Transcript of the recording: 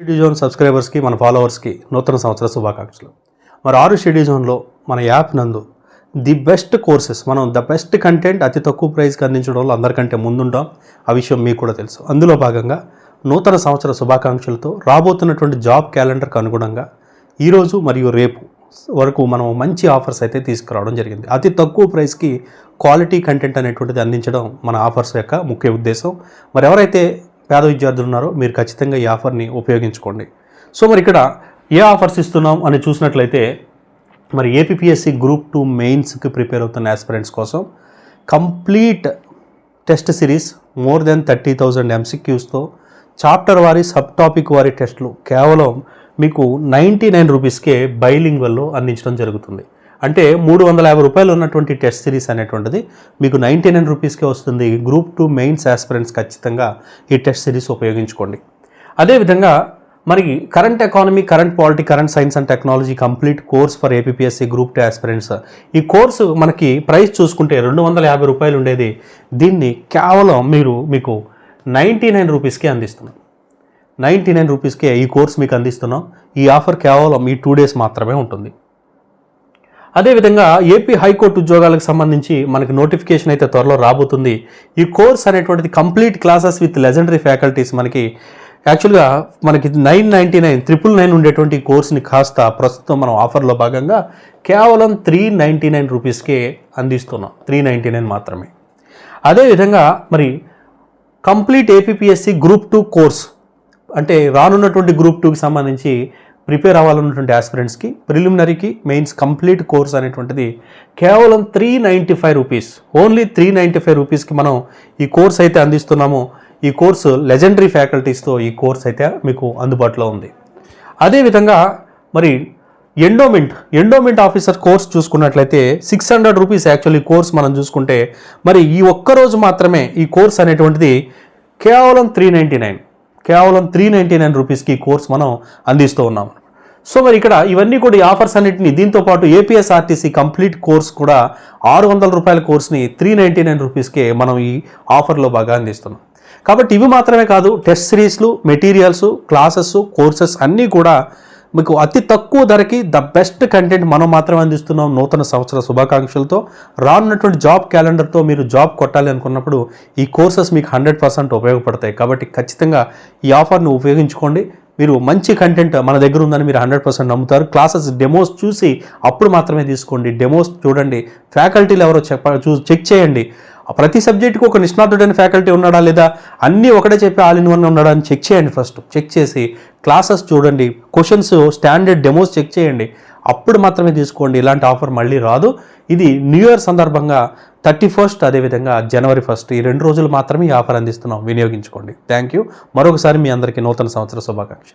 షెడ్యూ zone సబ్స్క్రైబర్స్కి మన ఫాలోవర్స్కి నూతన సంవత్సర శుభాకాంక్షలు. మరి ఆరు షెడ్యూ జోన్లో మన యాప్ నందు ది బెస్ట్ కోర్సెస్ మనం ద బెస్ట్ కంటెంట్ అతి తక్కువ ప్రైస్కి అందించడంలో అందరికంటే ముందుంటాం. ఆ విషయం మీకు కూడా తెలుసు. అందులో భాగంగా నూతన సంవత్సర శుభాకాంక్షలతో రాబోతున్నటువంటి జాబ్ క్యాలెండర్కి అనుగుణంగా ఈరోజు మరియు రేపు వరకు మనం మంచి ఆఫర్స్ అయితే తీసుకురావడం జరిగింది. అతి తక్కువ ప్రైస్కి క్వాలిటీ కంటెంట్ అనేటువంటిది అందించడం మన ఆఫర్స్ యొక్క ముఖ్య ఉద్దేశం. మరి ఎవరైతే పేద విద్యార్థులు ఉన్నారో మీరు ఖచ్చితంగా ఈ ఆఫర్ని ఉపయోగించుకోండి. సో మరి ఇక్కడ ఏ ఆఫర్స్ ఇస్తున్నాం అని చూసినట్లయితే మరి ఏపీఎస్సి గ్రూప్ టూ మెయిన్స్కి ప్రిపేర్ అవుతున్న ఆస్పిరెంట్స్ కోసం complete test series more than thirty thousand ఎంసీక్యూస్తో chapter వారి సబ్ టాపిక్ వారి టెస్టులు కేవలం మీకు నైంటీ నైన్ రూపీస్కే బైలింగ్వల్లో అందించడం జరుగుతుంది. అంటే మూడు వందల యాభై రూపాయలు ఉన్నటువంటి టెస్ట్ సిరీస్ అనేటువంటిది మీకు నైంటీ నైన్ రూపీస్కే వస్తుంది. గ్రూప్ టూ మెయిన్స్ ఆస్పిరెంట్స్ ఖచ్చితంగా ఈ టెస్ట్ సిరీస్ ఉపయోగించుకోండి. అదేవిధంగా మరి current economy current polity current science and technology complete course for APSC group two aspirants. ఈ కోర్సు మనకి ప్రైస్ చూసుకుంటే రెండు వందల యాభై రూపాయలు ఉండేది. దీన్ని కేవలం మీరు మీకు నైంటీ నైన్ రూపీస్కే అందిస్తున్నాం. నైంటీ నైన్ రూపీస్కే ఈ కోర్స్ మీకు అందిస్తున్నాం. ఈ ఆఫర్ కేవలం ఈ టూ డేస్ మాత్రమే ఉంటుంది. అదేవిధంగా ఏపీ హైకోర్టు ఉద్యోగాలకు సంబంధించి మనకి నోటిఫికేషన్ అయితే త్వరలో రాబోతుంది. ఈ కోర్స్ అనేటువంటిది complete classes with legendary faculties మనకి యాక్చువల్గా మనకి nine ninety nine triple nine ఉండేటువంటి కోర్స్ని కాస్త ప్రస్తుతం మనం ఆఫర్లో భాగంగా కేవలం త్రీ నైంటీ నైన్ రూపీస్కే అందిస్తున్నాం. త్రీ నైంటీ నైన్ మాత్రమే. అదేవిధంగా మరి complete APSC group two course అంటే రానున్నటువంటి గ్రూప్ టూకి సంబంధించి ప్రిపేర్ అవ్వాలన్నటువంటి ఆస్పిరెంట్స్కి ప్రిలిమినరీకి మెయిన్స్ కంప్లీట్ కోర్స్ అనేటువంటిది కేవలం three ninety five rupees only three ninety five రూపీస్కి మనం ఈ కోర్స్ అయితే అందిస్తున్నాము. ఈ కోర్సు లెజెండరీ ఫ్యాకల్టీస్తో ఈ కోర్స్ అయితే మీకు అందుబాటులో ఉంది. అదేవిధంగా మరి ఎండోమెంట్ ఎండోమెంట్ ఆఫీసర్ కోర్స్ చూసుకున్నట్లయితే six hundred rupees actually course మనం చూసుకుంటే మరి ఈ ఒక్క రోజు మాత్రమే ఈ కోర్స్ అనేటువంటిది కేవలం త్రీ నైంటీ నైన్ కేవలం త్రీ నైంటీ నైన్ రూపీస్కి కోర్స్ మనం అందిస్తూ ఉన్నాం. సో మరి ఇక్కడ ఇవన్నీ కూడా ఈ ఆఫర్స్ అన్నింటినీ దీంతో పాటు ఏపీఎస్ఆర్టీసీ కంప్లీట్ కోర్స్ కూడా ఆరు వందల రూపాయల కోర్స్ని త్రీ నైంటీ నైన్ రూపీస్కే మనం ఈ ఆఫర్లో బాగా అందిస్తున్నాం. కాబట్టి ఇవి మాత్రమే కాదు టెస్ట్ సిరీస్లు మెటీరియల్స్ క్లాసెస్ కోర్సెస్ అన్నీ కూడా మీకు అతి తక్కువ ధరకి ద బెస్ట్ కంటెంట్ మనం మాత్రమే అందిస్తున్నాం నూతన సంవత్సర శుభాకాంక్షలతో. రానున్నటువంటి జాబ్ క్యాలెండర్తో మీరు జాబ్ కొట్టాలి అనుకున్నప్పుడు ఈ కోర్సెస్ మీకు హండ్రెడ్ పర్సెంట్ ఉపయోగపడతాయి. కాబట్టి ఖచ్చితంగా ఈ ఆఫర్ను ఉపయోగించుకోండి. మీరు మంచి కంటెంట్ మన దగ్గర ఉందని మీరు హండ్రెడ్ పర్సెంట్ నమ్ముతారు. క్లాసెస్ డెమోస్ చూసి అప్పుడు మాత్రమే తీసుకోండి. డెమోస్ చూడండి. ఫ్యాకల్టీలు ఎవరో చెప్ప చూ చెక్ చేయండి. ప్రతి సబ్జెక్టుకు ఒక నిష్ణాతుడైన ఫ్యాకల్టీ ఉన్నాడా లేదా? అన్నీ ఒకటే చెప్పి ఆల్ ఇన్ వన్ ఉన్నాడా అని చెక్ చేయండి ఫస్ట్. చెక్ చేసి క్లాసెస్ చూడండి క్వశ్చన్స్ స్టాండర్డ్ డెమోస్ చెక్ చేయండి. అప్పుడు మాత్రమే తీసుకోండి ఇలాంటి ఆఫర్ మళ్ళీ రాదు. ఇది న్యూ ఇయర్ సందర్భంగా థర్టీ ఫస్ట్ అదేవిధంగా జనవరి ఫస్ట్ ఈ రెండు రోజులు మాత్రమే ఈ ఆఫర్ అందిస్తున్నాం. వినియోగించుకోండి. Thank you. మరొకసారి మీ అందరికీ నూతన సంవత్సర శుభాకాంక్షలు.